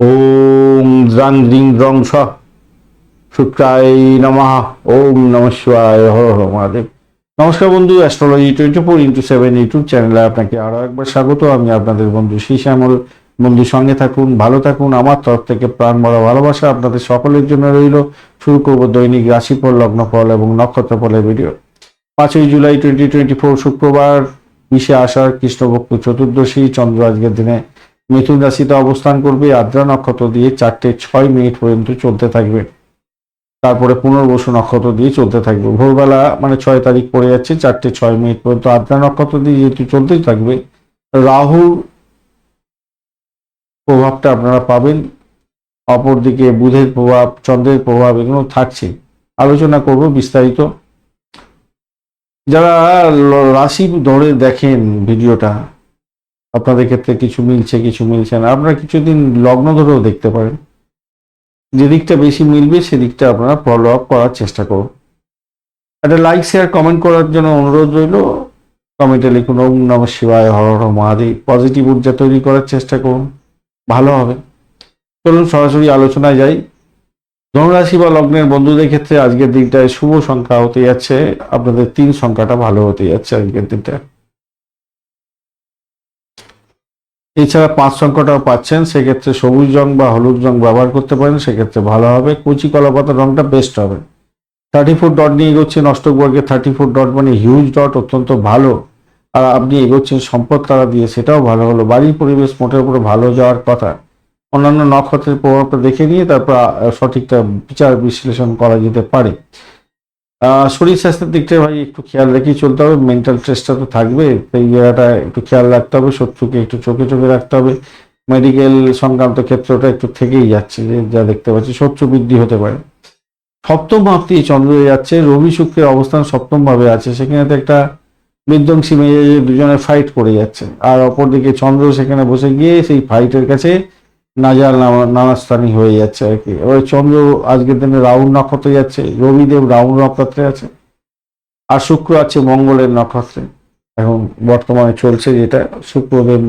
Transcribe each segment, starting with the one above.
ওম দ্রাং দ্রিং দ্রং স। শুক্রায় নমঃ। ওম নম হর হর মহাদেব। নমস্কার বন্ধু astrology twenty four into seven YouTube চ্যানেলে আপনাকে আরও একবার স্বাগত। আমি আপনাদের বন্ধু শ্রী শ্যামল বন্ধু, সঙ্গে থাকুন, ভালো থাকুন। আমার তরফ থেকে প্রাণ ভরা ভালোবাসা আপনাদের সকলের জন্য রইল। শুরু করব দৈনিক রাশিফল, লগ্নফল এবং নক্ষত্রফলের ভিডিও পাঁচই জুলাই টোয়েন্টি টোয়েন্টি ফোর শুক্রবার। বিশে আষাঢ় কৃষ্ণপক্ষ চতুর্দশী, চন্দ্র আজকের দিনে। মিথুন রাশিতে অবস্থান করবে, আদ্রা নক্ষত্র দিয়ে চারটে ছয় মিনিট পর্যন্ত চলতে থাকবে। তারপরে পুনর্বসু নক্ষত্র দিয়ে চলতে থাকবে। ভোরবেলা মানে ছয় তারিখ পড়ে যাচ্ছে, চারটে ছয় মিনিট পর্যন্ত আদ্রা নক্ষত্র দিয়ে যেহেতু চলতেই থাকবে, রাহুর প্রভাবটা আপনারা পাবেন। অপরদিকে বুধের প্রভাব, চন্দ্রের প্রভাব এগুলো থাকছে। আলোচনা করব বিস্তারিত। যারা রাশি ধরে দেখেন ভিডিওটা আপনাদের ক্ষেত্রে কিছু মিলছে কিছু মিলছে না। আপনারা কিছুদিন লগ্ন ধরেও দেখতে পারেন। যে দিকটা বেশি মিলবে সেদিকটা আপনারা ফলো আপ করার চেষ্টা করুন। একটা লাইক শেয়ার কমেন্ট করার জন্য অনুরোধ রইল। কমেন্টে লিখুন, ওম নম শিবায় হর হর মহাদেব। পজিটিভ ঊর্জা তৈরি করার চেষ্টা করুন। ভালো হবে। চলুন সরাসরি আলোচনায় যাই। ধনুরাশি বা লগ্নের বন্ধুদের ক্ষেত্রে আজকের দিনটায় শুভ সংখ্যা হতে যাচ্ছে। আপনাদের তিন সংখ্যাটা ভালো হতে যাচ্ছে আজকের দিনটা এছাড়া পাঁচ সংখ্যাটাও পাচ্ছেন, সেক্ষেত্রে সবুজ রং বা হলুদ রং ব্যবহার করতে পারেন, সেক্ষেত্রে ভালো হবে। কচি কলাপাতার রংটা বেস্ট হবে। থার্টি ফোর ডট নিয়ে এগোচ্ছেন অষ্টক বর্গে থার্টি ফোর ডট মানে হিউজ ডট অত্যন্ত ভালো। আর আপনি এগোচ্ছেন সম্পদ তারা দিয়ে, সেটাও ভালো হলো। বাড়ির পরিবেশ মোটের উপরে ভালো যাওয়ার কথা। অন্যান্য নক্ষত্রের প্রভাবটা দেখে নিয়ে তারপর সঠিকটা বিচার বিশ্লেষণ করা যেতে পারে। শরীর স্বাস্থ্যের দিকটা ভাই একটু খেয়াল রেখেই চলতে হবে মেন্টাল স্ট্রেসটা তো থাকবে, এই জায়গাটা একটু খেয়াল রাখতে হবে, শত্রুকে একটু চোখে চোখে রাখতে হবে মেডিকেল সংক্রান্ত ক্ষেত্রটা একটু থেকেই যাচ্ছে, যে যা দেখতে পাচ্ছি, শত্রু বৃদ্ধি হতে পারে। সপ্তম ভাবটি চন্দ্র যাচ্ছে, রবি শুক্রের অবস্থান সপ্তম ভাবে আছে, সেখানে তো একটা বিধ্বংসী মেজাজে দুজনে ফাইট করে যাচ্ছে, আর অপরদিকে চন্দ্র সেখানে বসে গিয়ে সেই ফাইটের কাছে নাজাল নানাস্থানি হয়ে যাচ্ছে আর কি। এবার চন্দ্র আজকের দিনে রাহুল নক্ষত্রে যাচ্ছে, রবিদেব রাহুল নক্ষত্রে আছে, আর শুক্র আছে মঙ্গলের নক্ষত্রে। এখন বর্তমানে চলছে যেটা, শুক্রদেব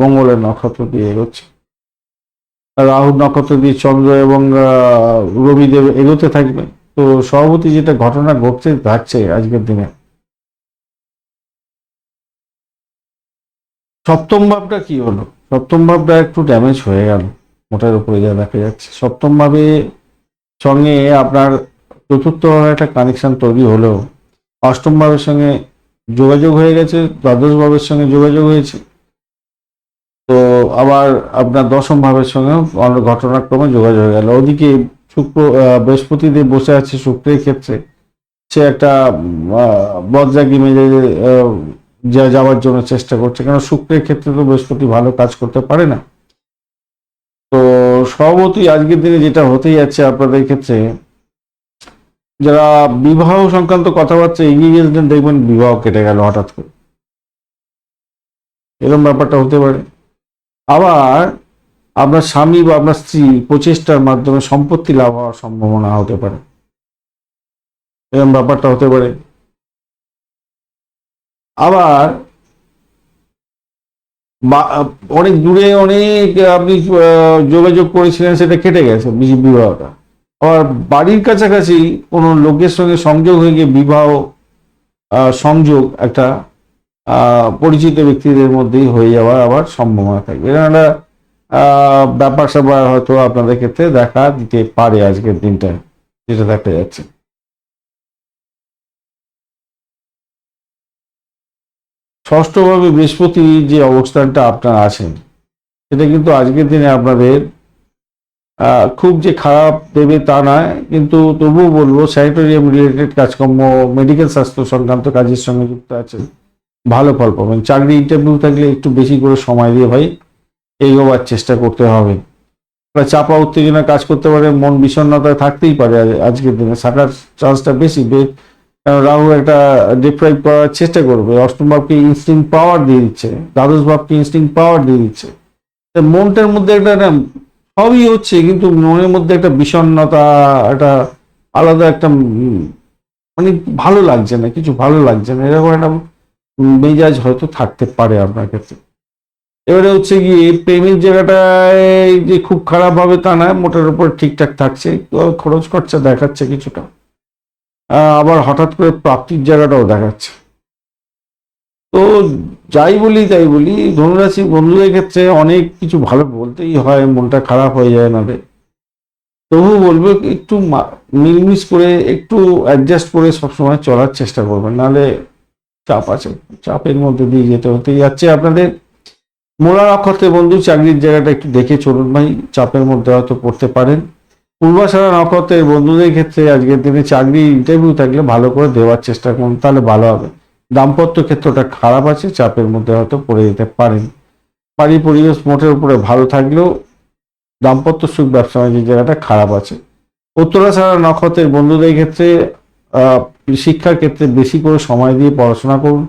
মঙ্গলের নক্ষত্র দিয়ে এগোচ্ছে। রাহুল নক্ষত্র দিয়ে চন্দ্র এবং রবিদেব এগোতে থাকবে। তো সভাপতি যেটা ঘটনা ঘটতে থাকছে আজকের দিনে, সপ্তম ভাবটা কি হলো? সপ্তম ভাবটা একটু ড্যামেজ হয়ে গেল। মোটার উপরে যা দেখা যাচ্ছে। সপ্তম ভাবে সঙ্গে আপনার চতুর্থ ভাবে একটা কানেকশন তৈরি হলেও অষ্টম ভাবের সঙ্গে যোগাযোগ হয়ে গেছে দ্বাদশ ভাবের সঙ্গে যোগাযোগ হয়েছে। তো আবার আপনার দশম ভাবের অন্য ঘটনাক্রমে যোগাযোগ হয়ে গেল। ওদিকে শুক্র আহ, বৃহস্পতি দিয়ে বসে আছে শুক্রের ক্ষেত্রে। সে একটা বজ্রাগি মেজাজে যা যাওয়ার জন্য চেষ্টা করছে। কারণ শুক্রের ক্ষেত্রে তো বৃহস্পতি ভালো কাজ করতে পারে না। তো সভাপতি আজকের দিনে যেটা হতে যাচ্ছে আপনাদের ক্ষেত্রে, যারা বিবাহ সংক্রান্ত কথাবার্তা এগিয়ে গেছিলেন দেখবেন বিবাহ কেটে গেল হঠাৎ করে। এরকম ব্যাপারটা হতে পারে। আবার আপনার স্বামী বা আপনার স্ত্রী প্রচেষ্টার মাধ্যমে সম্পত্তি লাভ হওয়ার সম্ভাবনা হতে পারে। এরকম ব্যাপারটা হতে পারে। আবার অনেক দূরে অনেক আপনি যোগাযোগ করেছিলেন, সেটা কেটে গেছে বিবাহটা। আবার বাড়ির কাছাকাছি কোনো লোকের সঙ্গে সংযোগ হয়ে গিয়ে বিবাহ সংযোগ একটা পরিচিত ব্যক্তিদের মধ্যেই হয়ে যাওয়ার আবার সম্ভাবনা থাকবে। এরকম একটা ব্যাপার স্যাপার হয়তো আপনাদের ক্ষেত্রে দেখা দিতে পারে আজকের দিনটা, যেটা দেখা যাচ্ছে। ষষ্ঠভাবে বৃহস্পতি যে অবস্থানটা আপনার আছেন, সেটা কিন্তু আজকের দিনে আপনাদের খুব যে খারাপ দেবে তা নয়, কিন্তু তবুও বলব স্যানিটোরিয়াম রিলেটেড কাজকর্ম মেডিকেল স্বাস্থ্য সংক্রান্ত কাজের সঙ্গে যুক্ত আছেন, ভালো ফল পাবেন। চাকরি ইন্টারভিউ থাকলে একটু বেশি করে সময় দিয়ে ভাই এগোবার চেষ্টা করতে হবে। চাপা উত্তেজনা কাজ করতে পারে, মন বিষণ্ণতায় থাকতেই পারে আজকের দিনে। থাকার চান্সটা বেশি কারণ রাহু একটা ডিপ্রাইভ করার চেষ্টা করবে। অষ্টম ভাবকে ইনস্টিং পাওয়ার দিয়ে দিচ্ছে। দ্বাদশ ভাবকে ইনস্টিং পাওয়ার দিয়ে দিচ্ছে। মনটার মধ্যে একটা সবই হচ্ছে কিন্তু মনের মধ্যে একটা বিষণ্ণতা, একটা আলাদা একটা মানে ভালো লাগছে না, কিছু ভালো লাগছে না। এরকম একটা মেজাজ হয়তো থাকতে পারে আপনার ক্ষেত্রে। এবারে হচ্ছে কি প্রেমের জায়গাটায় যে খুব খারাপ হবে তা না, মোটার উপর ঠিকঠাক থাকছে। খরচ খরচা দেখাচ্ছে কিছুটা। আবার হঠাৎ করে প্রাপ্তির জায়গাটাও দেখাচ্ছে। তো যাই বলি, তাই বলি ধনুরাশি বন্ধুদের ক্ষেত্রে অনেক কিছু ভালো বলতেই হয়, মনটা খারাপ হয়ে যায় না রে তবু বলব, একটু মা- মিলমিশ করে, একটু অ্যাডজাস্ট করে সবসময় চলার চেষ্টা করবেন। নাহলে চাপ আছে, চাপের মধ্যে দিয়ে যেতে হতে যাচ্ছে আপনাদের মোলা নক্ষত্রের বন্ধু চাকরির জায়গাটা একটু দেখে চলুন ভাই, চাপের মধ্যে হয়তো পড়তে পারেন। পূর্বাশারা নক্ষত্রের বন্ধুদের ক্ষেত্রে আজকের দিনে চাকরি ইন্টারভিউ থাকলে ভালো করে দেওয়ার চেষ্টা করুন, তাহলে ভালো হবে। দাম্পত্য ক্ষেত্রটা খারাপ আছে, চাপের মধ্যে হয়তো পড়ে যেতে পারেন। বাড়ি পরিবেশ মোটের উপরে ভালো থাকলেও দাম্পত্য সুখ, ব্যবসা বাণিজ্যের জায়গাটা খারাপ আছে। উত্তরাশারা নক্ষত্রের বন্ধুদের ক্ষেত্রে শিক্ষার ক্ষেত্রে বেশি করে সময় দিয়ে পড়াশোনা করুন।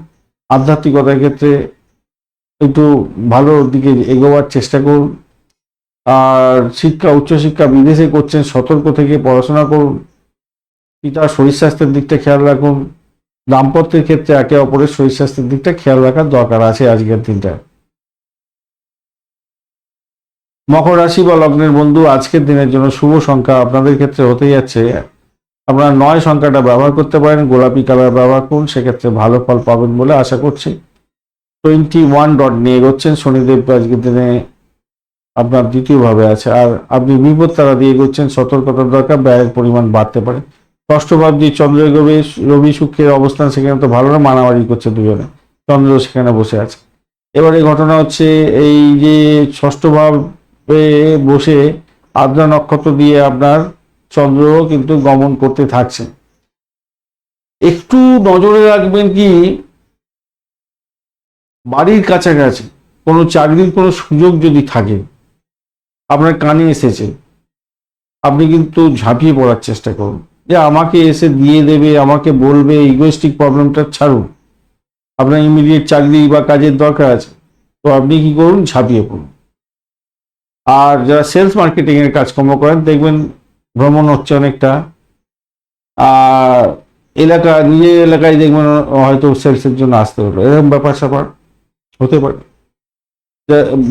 আধ্যাত্মিকতার ক্ষেত্রে একটু ভালো দিকে এগোবার চেষ্টা করুন। আর শিক্ষা উচ্চশিক্ষা বিদেশে করছেন, সতর্ক থেকে পড়াশোনা করুন। পিতার শরীর স্বাস্থ্যের দিকটা খেয়াল রাখুন। দাম্পত্যের ক্ষেত্রে একে অপরের শরীর স্বাস্থ্যের দিকটা খেয়াল রাখার দরকার আছে আজকের দিনটা। মকর রাশি বা লগ্নের বন্ধু, আজকের দিনের জন্য শুভ সংখ্যা আপনাদের ক্ষেত্রে হতে যাচ্ছে। আপনারা নয় সংখ্যাটা ব্যবহার করতে পারেন, গোলাপি কালার ব্যবহার করুন, সেক্ষেত্রে ভালো ফল পাবেন বলে আশা করছি। টোয়েন্টি ওয়ান ডট নিয়ে এগোচ্ছেন শনিদেব আজকের দিনে। আপনার দ্বিতীয়ভাবে আছে। আর আপনি বিপদ তারা দিয়ে এগোচ্ছেন, সতর্কতার দরকার, ব্যয়ের পরিমাণ বাড়তে পারে। ষষ্ঠ ভাব দিয়ে চন্দ্র এগোবে রবি শুক্রের অবস্থান সেখানে তো ভালো না, মারামারি করছে দুজনে। চন্দ্র সেখানে বসে আছে। এবার ঘটনা হচ্ছে, এই যে ষষ্ঠ ভাবে বসে আদ্রা নক্ষত্র দিয়ে আপনার চন্দ্র কিন্তু গমন করতে থাকছে। একটু নজরে রাখবেন কি, বাড়ির কাছাকাছি কোনো চাকরির কোনো সুযোগ যদি থাকে আপনার কানে এসেছে। আপনি কিন্তু ঝাঁপিয়ে পড়ার চেষ্টা করুন। যে আমাকে এসে দিয়ে দেবে, আমাকে বলবে ইগোয়েস্টিক প্রবলেমটা ছাড়ুন। আপনার ইমিডিয়েট চাকরি বা কাজের দরকার আছে। তো আপনি কি করুন? ঝাঁপিয়ে পড়ুন। আর যারা সেলস মার্কেটিংয়ের কাজকর্ম করেন, দেখবেন ভ্রমণ হচ্ছে অনেকটা। আর এলাকা, নিজের এলাকায় দেখবেন হয়তো সেলসের জন্য আসতে হলো। এরকম ব্যাপার স্যাপার হতে পারে।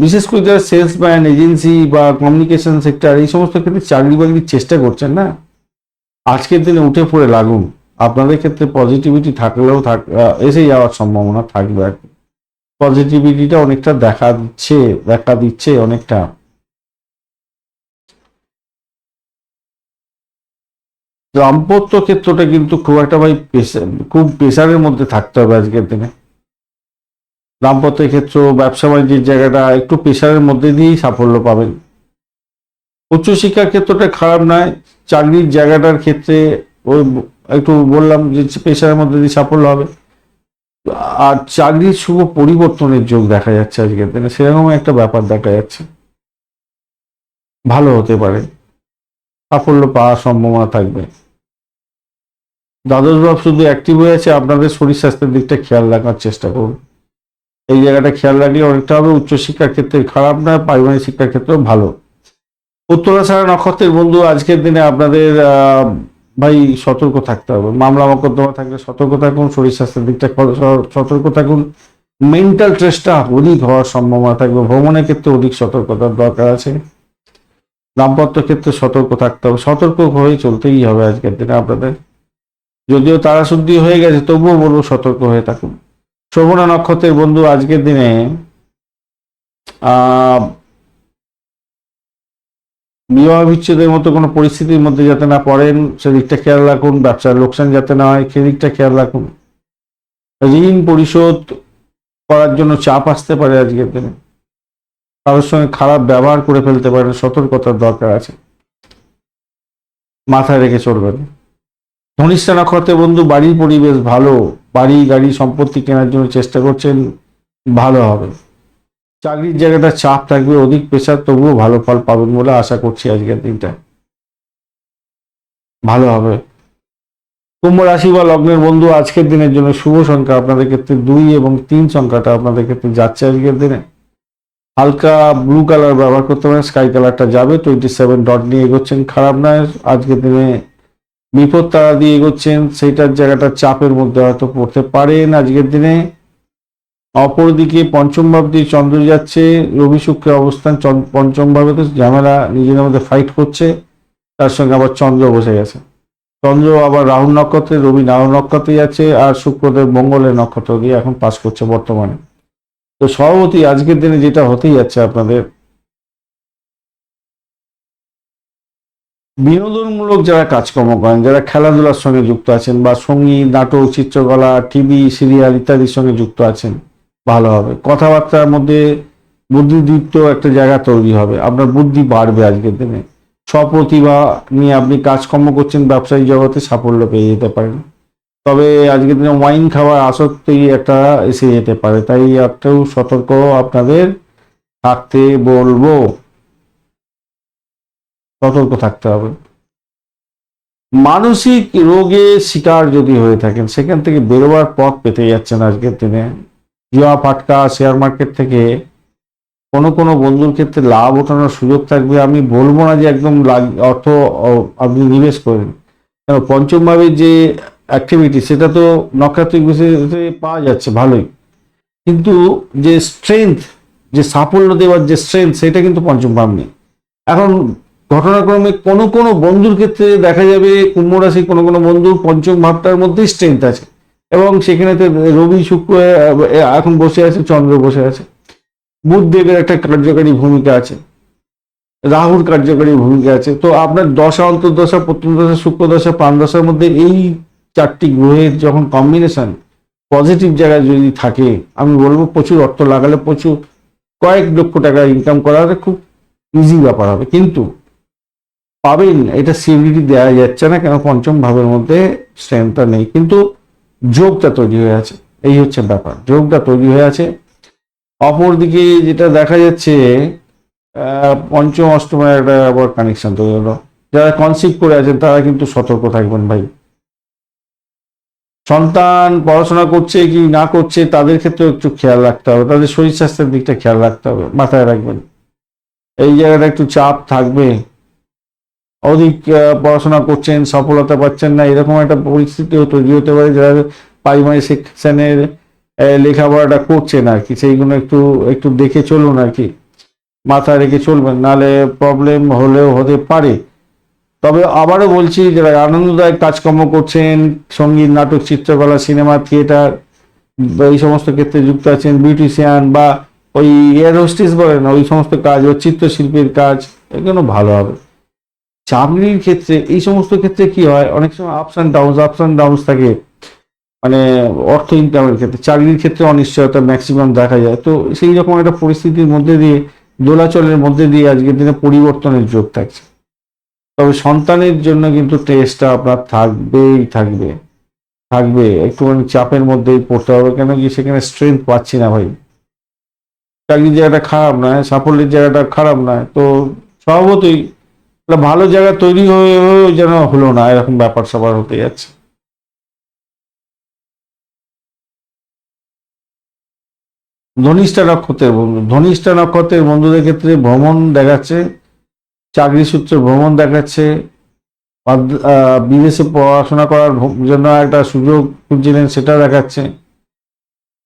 বিশেষ করে যারা সেলসম্যান এজেন্সি বা কমিউনিকেশন সেক্টর এই সমস্ত ক্ষেত্রে চাকরি বাকরির চেষ্টা করছেন না? আজকের দিনে উঠে পড়ে লাগুন। আপনাদের ক্ষেত্রে পজিটিভিটি থাকলেও থাক এসে যাওয়ার সম্ভাবনা থাকবে আর পজিটিভিটিটা অনেকটা দেখা দিচ্ছে দেখা দিচ্ছে অনেকটা। দাম্পত্য ক্ষেত্রটা কিন্তু খুব একটা ভাই খুব প্রেশারের মধ্যে থাকতে হবে আজকের দিনে। দাম্পত্যের ক্ষেত্র ব্যবসা বাণিজ্যের জায়গাটা একটু প্রেশারের মধ্যে দিয়েই সাফল্য পাবেন। উচ্চশিক্ষার ক্ষেত্রটা খারাপ নয়, চাকরির জায়গাটার ক্ষেত্রে ওই একটু বললাম যে প্রেশারের মধ্যে দিয়ে সাফল্য হবে। আর চাকরির শুভ পরিবর্তনের যোগ দেখা যাচ্ছে আজকের দিনে সেরকম একটা ব্যাপার দেখা যাচ্ছে। ভালো হতে পারে। সাফল্য পাওয়ার সম্ভাবনা থাকবে। দ্বাদশ ভাব শুধু অ্যাক্টিভ হয়ে আছে, আপনাদের শরীর স্বাস্থ্যের দিকটা খেয়াল রাখার চেষ্টা করুন। এই জায়গাটা খেয়াল রাখলে অনেকটা হবে। উচ্চশিক্ষার ক্ষেত্রে খারাপ নয় পারিবারিক শিক্ষার ক্ষেত্রেও ভালো। উত্তরাশারা নক্ষত্রের বন্ধু আজকের দিনে আপনাদের ভাই সতর্ক থাকতে হবে। মামলা মকদ্দমা থাকলে সতর্ক থাকুন, শরীর স্বাস্থ্যের দিকটা সতর্ক থাকুন। মেন্টাল স্ট্রেসটা অধিক হওয়ার সম্ভাবনা থাকবে। ভ্রমণের ক্ষেত্রে অধিক সতর্কতার দরকার আছে। দাম্পত্য ক্ষেত্রে সতর্ক থাকতে হবে। সতর্ক হয়ে চলতেই হবে আজকের দিনে আপনাদের। যদিও তারা শুদ্ধি হয়ে গেছে, তবুও বলব সতর্ক হয়ে থাকুন। শ্রবণা নক্ষত্রের বন্ধু আজকের দিনে বিবাহ বিচ্ছেদের মতো কোনো পরিস্থিতির মধ্যে যাতে না পড়েন, সেদিকটা খেয়াল রাখুন, ব্যবসার লোকসান যাতে না হয়, সেদিকটা খেয়াল রাখুন। ঋণ পরিশোধ করার জন্য চাপ আসতে পারে আজকের দিনে। কারোর সঙ্গে খারাপ ব্যবহার করে ফেলতে পারেন, সতর্কতার দরকার আছে। মাথায় রেখে চলবেন। ধনিষ্ঠা নক্ষত্রের বন্ধু, বাড়ির পরিবেশ ভালো। বাড়ি, গাড়ি সম্পত্তি কেনার জন্য চেষ্টা করছেন, ভালো হবে। চাকরির জায়গাটা চাপ থাকবে, অধিক প্রেশার তবুও ভালো ফল পাবেন বলে আশা করছি আজকের দিনটা। ভালো হবে। কুম্ভ রাশি বা লগ্নের বন্ধু আজকের দিনের জন্য শুভ সংখ্যা আপনাদের ক্ষেত্রে দুই এবং তিন সংখ্যাটা আপনাদের ক্ষেত্রে যাচ্ছে আজকের দিনে। হালকা ব্লু কালার ব্যবহার করতে পারেন স্কাই কালারটা যাবে টোয়েন্টি সেভেন ডট নিয়ে এগোচ্ছেন, খারাপ নয়, আজকের দিনে বিপদ তারা দিয়ে এগোচ্ছেন, সেইটার জায়গাটা চাপের মধ্যে হয়তো পড়তে পারেন আজকের দিনে। অপরদিকে পঞ্চম ভাব দিয়ে চন্দ্র যাচ্ছে, রবি শুক্রের অবস্থান পঞ্চম ভাবে তো ঝামেলা নিজেদের মধ্যে ফাইট করছে, তার সঙ্গে আবার চন্দ্র বসে গেছে। চন্দ্র আবার রাহুল নক্ষত্রে, রবি রাহুল নক্ষত্রে যাচ্ছে, আর শুক্রদেব মঙ্গলের নক্ষত্র দিয়ে এখন পাস করছে বর্তমানে। তো সভাপতি, আজকের দিনে যেটা হতেই যাচ্ছে আপনাদের বিনোদনমূলক যারা কাজকর্ম করেন, যারা খেলাধুলার সঙ্গে যুক্ত আছেন বা সংগীত, নাটক, চিত্রকলা, টিভি, সিরিয়াল ইত্যাদির সঙ্গে যুক্ত আছেন, ভালো হবে। কথাবার্তার মধ্যে বুদ্ধিদীপ্ত একটা জায়গা তৈরি হবে। আপনার বুদ্ধি বাড়বে আজকের দিনে। স্বপ্রতিভা নিয়ে আপনি কাজকর্ম করছেন ব্যবসায়ী জগতে সাফল্য পেয়ে যেতে পারেন। তবে আজকের দিনে ওয়াইন খাওয়ার আসক্তি একটা এসে যেতে পারে। তাই একটু সতর্ক আপনাদের থাকতে বলব। সতর্ক থাকতে হবে। মানসিক রোগে শিকার যদি হয়ে থাকেন, সেখান থেকে বেরোবার পথ পেতে যাচ্ছেন আজকের দিনে। জুয়া ফাটকা, শেয়ার মার্কেট থেকে কোনো কোনো বন্ধুর ক্ষেত্রে লাভ ওঠানোর সুযোগ থাকবে। আমি বলব না যে একদম অর্থ আপনি নিবেশ করেন। কেন? পঞ্চম ভাবের যে অ্যাক্টিভিটি সেটা তো নক্ষত্রিক বিষয়ে পাওয়া যাচ্ছে, ভালোই। কিন্তু যে স্ট্রেংথ যে সাফল্য দেওয়ার যে স্ট্রেংথ সেটা কিন্তু পঞ্চম ভাব নেই। এখন ঘটনাক্রমে কোনো কোনো বন্ধুর ক্ষেত্রে দেখা যাবে কুম্ভ রাশি কোনো কোনো বন্ধুর পঞ্চম ভাবটার মধ্যেই স্ট্রেংথ আছে। এবং সেখানে রবি, শুক্র এখন বসে আছে, চন্দ্র বসে আছে। বুধদেবের একটা কার্যকারী ভূমিকা আছে। রাহুর কার্যকারী ভূমিকা আছে। তো আপনার দশা, অন্তর্দশা প্রত্যন্ত দশা শুক্র দশা প্রাণ দশার মধ্যে এই চারটি গ্রহের যখন কম্বিনেশন পজিটিভ জায়গায় যদি থাকে, আমি বলব প্রচুর অর্থ লাগালে প্রচুর, কয়েক লক্ষ টাকা ইনকাম করা খুব ইজি ব্যাপার হবে। কিন্তু পাবেন এটা সিভিটি দেওয়া যাচ্ছে না কেন? পঞ্চম ভাবের মধ্যে স্ট্রেংথটা নেই। কিন্তু যোগটা তৈরি হয়ে আছে। এই হচ্ছে ব্যাপার। যোগটা তৈরি হয়ে আছে। অপরদিকে যেটা দেখা যাচ্ছে পঞ্চম, অষ্টমের একটা আবার কানেকশন তৈরি হলো। যারা কনসিভ করে আছেন, তারা কিন্তু সতর্ক থাকবেন ভাই। সন্তান পড়াশোনা করছে কি না করছে, তাদের ক্ষেত্রেও একটু খেয়াল রাখতে হবে। তাদের শরীর স্বাস্থ্যের দিকটা খেয়াল রাখতে হবে। মাথায় রাখবেন। এই জায়গাটা একটু চাপ থাকবে। অধিক পড়াশোনা করছেন, সফলতা পাচ্ছেন না, এরকম একটা পরিস্থিতিও তৈরি হতে পারে যারা প্রাইমারি সেকশনের লেখাপড়াটা করছেন আর কি। সেইগুলো একটু একটু দেখে চলুন আর কি। মাথায় রেখে চলবেন, নাহলে প্রবলেম হলেও হতে পারে। তবে আবারও বলছি যারা আনন্দদায়ক কাজকর্ম করছেন, সংগীত, নাটক, চিত্রকলা, সিনেমা, থিয়েটার এই সমস্ত ক্ষেত্রে যুক্ত আছেন, বিউটিশিয়ান বা ওই এয়ার হোস্টেস বলেন ওই সমস্ত কাজ ও চিত্রশিল্পীর কাজ, এগুলো ভালো হবে। চাকরির ক্ষেত্রে, এই সমস্ত ক্ষেত্রে কি হয়? অনেক সময় ups and downs ups and downs থাকে। মানে অর্থ ইনকামের ক্ষেত্রে, চাকরির ক্ষেত্রে অনিশ্চয়তা ম্যাক্সিমাম দেখা যায়। তো সেই রকম একটা পরিস্থিতির মধ্যে দিয়ে, দোলাচলের মধ্যে দিয়ে আজকের দিনে পরিবর্তনের যোগ থাকছে। তবে সন্তানের জন্য কিন্তু টেস্টটা আপনার থাকবেই থাকবে। থাকবে, একটুখানি চাপের মধ্যেই পড়তে হবে, কেন কি সেখানে স্ট্রেংথ পাচ্ছি না ভাই। চাকরির জায়গাটা খারাপ নয়, সাফল্যের জায়গাটা খারাপ নয়। তো স্বভাবতই ভালো জায়গা তৈরি হয়ে যেন হলো না, এরকম ব্যাপার স্যাপার হতে যাচ্ছে। ধনিষ্ঠা নক্ষত্রের বন্ধু, ধনিষ্ঠা নক্ষত্রের বন্ধুদের ক্ষেত্রে ভ্রমণ দেখাচ্ছে, চাকরি সূত্রে ভ্রমণ দেখাচ্ছে বিদেশে পড়াশোনা করার জন্য একটা সুযোগ খুঁজছিলেন, সেটা দেখাচ্ছে।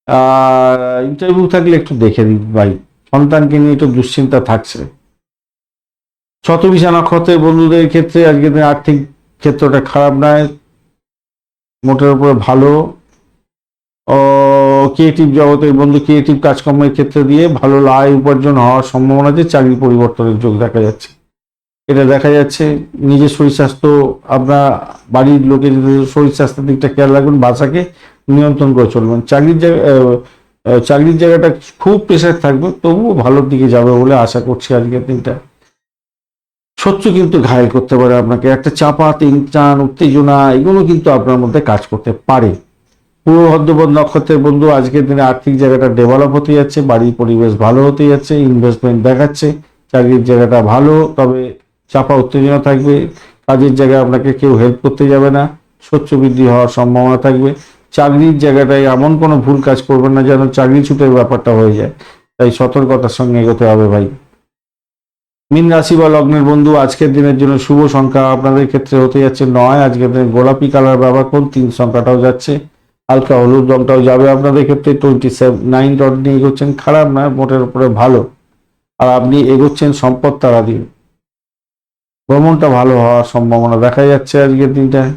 আর ইন্টারভিউ থাকলে একটু দেখে দিন ভাই, সন্তানকে নিয়ে একটু দুশ্চিন্তা থাকছে। শতবিশা নক্ষত্রের বন্ধুদের ক্ষেত্রে আজকে আর্থিক ক্ষেত্রটা খারাপ নয়। মোটের উপরে ভালো। ও ক্রিয়েটিভ জগতের বন্ধু ক্রিয়েটিভ কাজকর্মের ক্ষেত্রে দিয়ে ভালো আয় উপার্জন হওয়ার সম্ভাবনা আছে চাকরি পরিবর্তনের যোগ দেখা যাচ্ছে। এটা দেখা যাচ্ছে। নিজের শরীর স্বাস্থ্য, আপনার বাড়ির লোকের শরীর স্বাস্থ্যের দিকটা খেয়াল রাখবেন ভাষাকে নিয়ন্ত্রণ করে চলবেন। চাকরির জায়গা চাকরির জায়গাটা খুব প্রেশার থাকবে, তবুও ভালোর দিকে যাবে বলে আশা করছি আজকের দিনটা। শত্রু কিন্তু ঘায়ল করতে পারে আপনাকে। একটা চাপা, তিনচান, উত্তেজনা, এগুলো কিন্তু আপনার মধ্যে কাজ করতে পারে। পূর্ব ভদ্রপদ নক্ষত্রের বন্ধু, আজকের দিনে আর্থিক জায়গাটা ডেভেলপ হতে যাচ্ছে, বাড়ির পরিবেশ ভালো হতে যাচ্ছে ইনভেস্টমেন্ট দেখাচ্ছে, চাকরির জায়গাটা ভালো, তবে চাপা, উত্তেজনা থাকবে, কাজের জায়গায় আপনাকে কেউ হেল্প করতে যাবে না, শত্রু বৃদ্ধি হওয়ার সম্ভাবনা থাকবে। চাকরির জায়গাটায় এমন কোনো ভুল কাজ করবেন না যেন চাকরি ছুটের ব্যাপারটা হয়ে যায়। তাই সতর্কতার সঙ্গে এগোতে হবে ভাই। মিন রাশি বা লগ্নের বন্ধু, আজকের দিনের জন্য শুভ সংখ্যা আপনাদের ক্ষেত্রে হতে যাচ্ছে নয়। আজকের দিনে গোলাপি কালার ব্যবহার করুন তিন সংখ্যাটাও যাচ্ছে। হালকা হলুদ রংটাও যাবে আপনাদের ক্ষেত্রে। টোয়েন্টি সেভেন নাইন ডট নিয়ে এগোচ্ছেন। খারাপ না মোটের উপরে ভালো। আর আপনি এগোচ্ছেন সম্পদ তারা দিয়ে। ভ্রমণটা ভালো হওয়ার সম্ভাবনা দেখা যাচ্ছে আজকের দিনটায়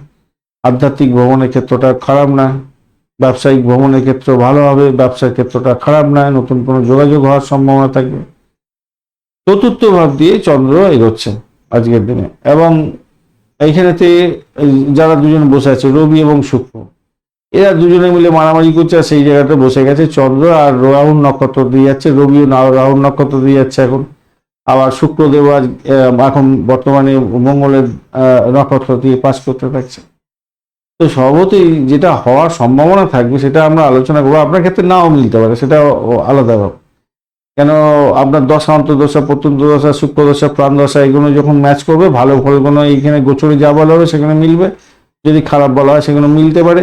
আধ্যাত্মিক ভ্রমণের ক্ষেত্রটা খারাপ না ব্যবসায়িক ভ্রমণের ক্ষেত্র ভালো হবে। ব্যবসার ক্ষেত্রটা খারাপ নয়। নতুন কোনো যোগাযোগ হওয়ার সম্ভাবনা থাকবে। চতুর্থ ভাব দিয়ে চন্দ্র এগোচ্ছে আজকের দিনে। এবং এইখানেতে যারা দুজন বসে আছে, রবি এবং শুক্র, এরা দুজনে মিলে মারামারি করছে আর সেই জায়গাটা বসে গেছে চন্দ্র আর রাহুল নক্ষত্র দিয়ে যাচ্ছে। রবিও রাহুল নক্ষত্র দিয়ে যাচ্ছে এখন। আবার শুক্রদেব আজ এখন বর্তমানে মঙ্গলের নক্ষত্র দিয়ে পাস করতে থাকছে। তো সর্বতই যেটা হওয়ার সম্ভাবনা থাকবে সেটা আমরা আলোচনা করব। আপনার ক্ষেত্রে নাও মিলতে পারে সেটা আলাদা ব্যাপার। কেন আপনার দশা, অন্তর্দশা প্রত্যন্ত দশা শুক্র দশা প্রাণ দশা এগুলো যখন ম্যাচ করবে, ভালো ফলগুলো এইখানে গোচরে যা বলা হবে সেখানে মিলবে। যদি খারাপ বলা হয় সেগুলো মিলতে পারে,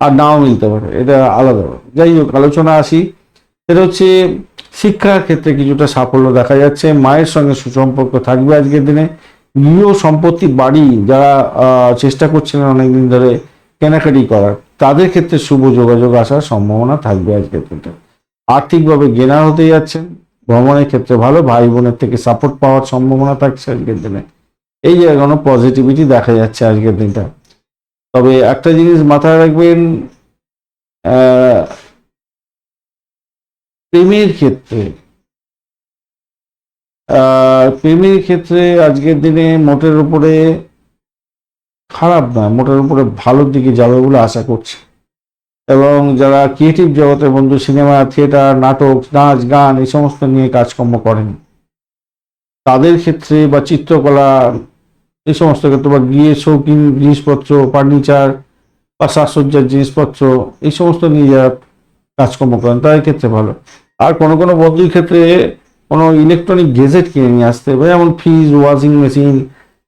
আর নাও মিলতে পারে, এটা আলাদা। যাই হোক, আলোচনা আসি। সেটা হচ্ছে শিক্ষার ক্ষেত্রে কিছুটা সাফল্য দেখা যাচ্ছে। মায়ের সঙ্গে সুসম্পর্ক থাকবে আজকের দিনে। গৃহ সম্পত্তি বাড়ি যারা চেষ্টা করছিলেন অনেকদিন ধরে কেনাকাটি করার, তাদের ক্ষেত্রে শুভ যোগাযোগ আসার সম্ভাবনা থাকবে আজকের দিনটা আর্থিকভাবে গেনার হতে যাচ্ছেন ভ্রমণের ক্ষেত্রে ভালো ভাই বোনের থেকে সাপোর্ট পাওয়ার সম্ভাবনা থাকছে আজকের দিনে। এই জায়গায় পজিটিভিটি দেখা যাচ্ছে আজকের দিনটা। তবে একটা জিনিস মাথায় রাখবেন প্রেমের ক্ষেত্রে প্রেমের ক্ষেত্রে আজকের দিনে মোটের উপরে খারাপ নয় মোটের উপরে ভালোর দিকে যাবে বলে আশা করছি। এবং যারা ক্রিয়েটিভ জগতের বন্ধু সিনেমা থিয়েটার নাটক, নাচ, গান, এই সমস্ত নিয়ে কাজকর্ম করেন, তাদের ক্ষেত্রে বা চিত্রকলা, এই সমস্ত ক্ষেত্রে বা গিয়ে শৌখিন জিনিসপত্র ফার্নিচার বা সাজসজ্জার জিনিসপত্র, এই সমস্ত নিয়ে যারা কাজকর্ম করেন, তাদের ক্ষেত্রে ভালো। আর কোনো কোনো বন্ধুর ক্ষেত্রে কোনো ইলেকট্রনিক গেজেট কিনে নিয়ে আসতে হবে যেমন ফ্রিজ ওয়াশিং মেশিন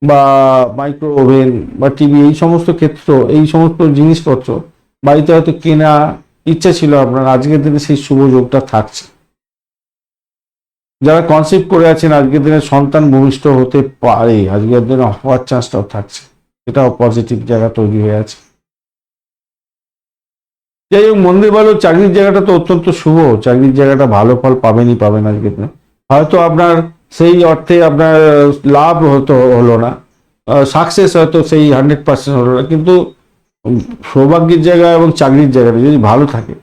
বা মাইক্রো ওভেন বা টিভি এই সমস্ত ক্ষেত্র, এই সমস্ত জিনিসপত্র বাড়িতে হয়তো কেনা ইচ্ছা ছিল আপনার, আজকের দিনে সেই শুভ যোগটা থাকছে। যারা কনসেপ্ট করে আছেন, আজকের দিনে সন্তান ভূমিষ্ঠ হতে পারে, আজকের দিনে হওয়ার চান্সটাও থাকছে। এটাও পজিটিভ জায়গা তৈরি হয়ে আছে। যাই হোক, মন্দির ভালো, চাকরির জায়গাটা তো অত্যন্ত শুভ। চাকরির জায়গাটা ভালো ফল পাবেনই পাবেন আজকের দিনে। হয়তো আপনার সেই অর্থে আপনার লাভ হতো হলো না। সাকসেস হয়তো সেই হান্ড্রেড পার্সেন্ট হলো না। কিন্তু সৌভাগ্যের জায়গা এবং চাকরির জায়গাটা যদি ভালো থাকে,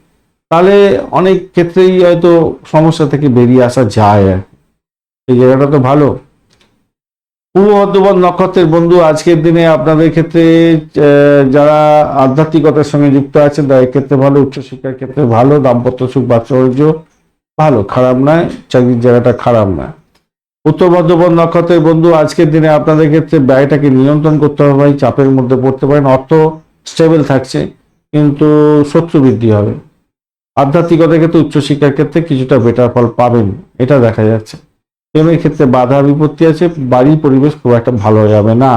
তাহলে অনেক ক্ষেত্রেই হয়তো সমস্যা থেকে বেরিয়ে আসা যায় আর। এই জায়গাটা তো ভালো। পূর্ব বর্ধমান নক্ষত্রের বন্ধু, আজকের দিনে আপনাদের ক্ষেত্রে যারা আধ্যাত্মিকতার সঙ্গে যুক্ত আছেন তাদের ক্ষেত্রে ভালো, উচ্চশিক্ষার ক্ষেত্রে ভালো, দাম্পত্য সুখ বাচ্চার্য ভালো, খারাপ নয়, চাকরির জায়গাটা খারাপ নয়। উত্তর বর্ধমান নক্ষত্রের বন্ধু, আজকের দিনে আপনাদের ক্ষেত্রে ব্যয়টাকে নিয়ন্ত্রণ করতে হবে চাপের মধ্যে পড়তে পারেন। অর্থ স্টেবল থাকছে, কিন্তু শত্রু বৃদ্ধি হবে। আধ্যাত্মিকতার ক্ষেত্রে উচ্চশিক্ষার ক্ষেত্রে কিছুটা বেটার ফল পাবেন, এটা দেখা যাচ্ছে। প্রেমের ক্ষেত্রে বাধা বিপত্তি আছে, বাড়ির পরিবেশ খুব একটা ভালো যাবে না।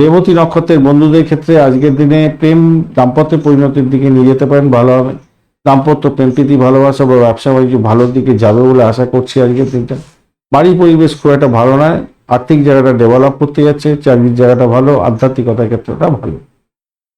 রেবতী নক্ষত্রের বন্ধুদের ক্ষেত্রে আজকের দিনে প্রেম দাম্পত্য পরিণতির দিকে নিয়ে যেতে পারেন, ভালো হবে। দাম্পত্য প্রেম, প্রীতি, ভালোবাসা বা ব্যবসা বাণিজ্য ভালোর দিকে যাবে বলে আশা করছি আজকের দিনটা। বাড়ির পরিবেশ খুব একটা ভালো নয়, আর্থিক জায়গাটা ডেভেলপ করতে যাচ্ছে, চাকরির জায়গাটা ভালো, আধ্যাত্মিকতার ক্ষেত্রটা ভালো।